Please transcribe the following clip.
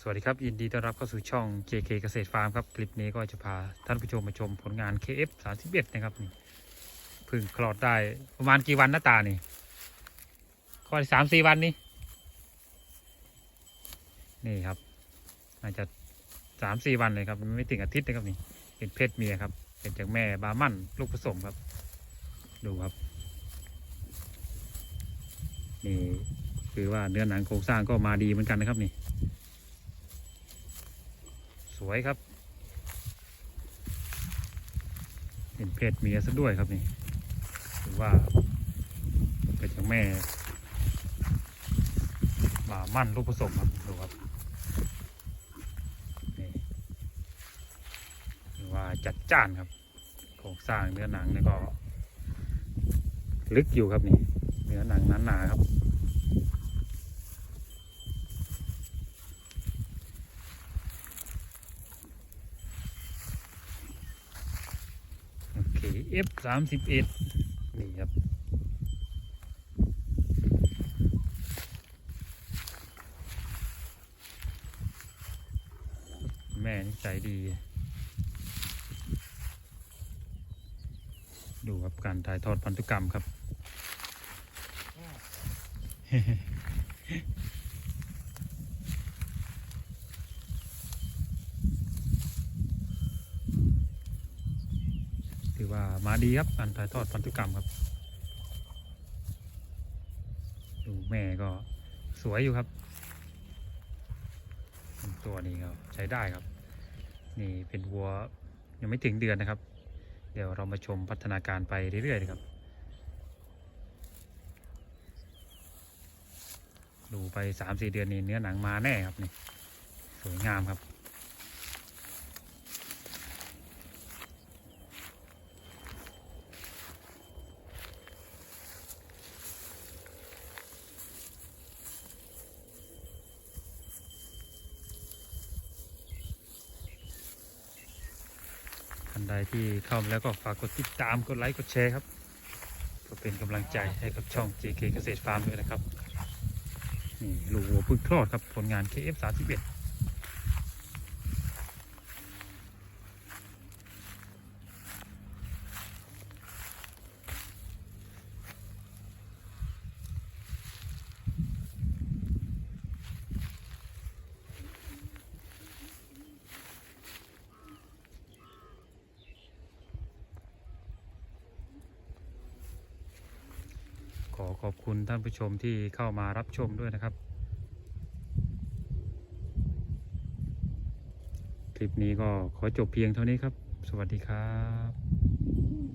สวัสดีครับ ยินดีต้อนรับเข้าสู่ช่อง JK เกษตรฟาร์มครับ คลิปนี้ก็จะพาท่านผู้ชมมาชมผลงาน KF 31นะครับนี่เพึ่งคลอดได้ประมาณกี่วันหน้าตานี่คลอดสามสี่วันนี่นี่ครับ น่าจะสามสี่วันเลยครับ ไม่ถึงอาทิตย์นะครับนี่เป็นเพศเมียครับ เป็นจากแม่บามั่นลูกผสมครับ ดูครับนี่คือว่าเนื้อหนังโครงสร้างก็มาดีเหมือนกันนะครับนี่ สวยครับ เป็นเพศเมียซะด้วยครับนี่ถือว่าเป็นจากแม่มามั่นลูกผสมครับดูครับนี่ถือว่าจัดจ้านครับโครงสร้างเนื้อหนังนี่ก็ ลึกอยู่ครับนี่เนื้อหนังหนาๆครับ โอเค F สามสิบเอ็ดนี่ครับ แม่นิสัยดี ดูครับการถ่ายทอดพันธุกรรมครับ ถือว่ามาดีครับการถ่ายทอดพันธุกรรมครับดูแม่ก็สวยอยู่ครับ ตัวนี้ก็ใช้ได้ครับ นี่เป็นวัวยังไม่ถึงเดือนนะครับ เดี๋ยวเรามาชมพัฒนาการไปเรื่อยๆครับ ดูไปสามสี่เดือนนี้เนื้อหนังมาแน่ครับนี่สวยงามครับันใดที่เข้ามาแล้วก็ฝากกดติดตามกดไลค์กดแชร์ครับเพื่อเป็นกำลังใจให้กับช่อง JK เกษตรฟาร์มด้วยนะครับนี่ลูกวัวพึ่งคลอดครับผลงาน KF31 ขอบคุณท่านผู้ชมที่เข้ามารับชมด้วยนะครับ คลิปนี้ก็ขอจบเพียงเท่านี้ครับ สวัสดีครับ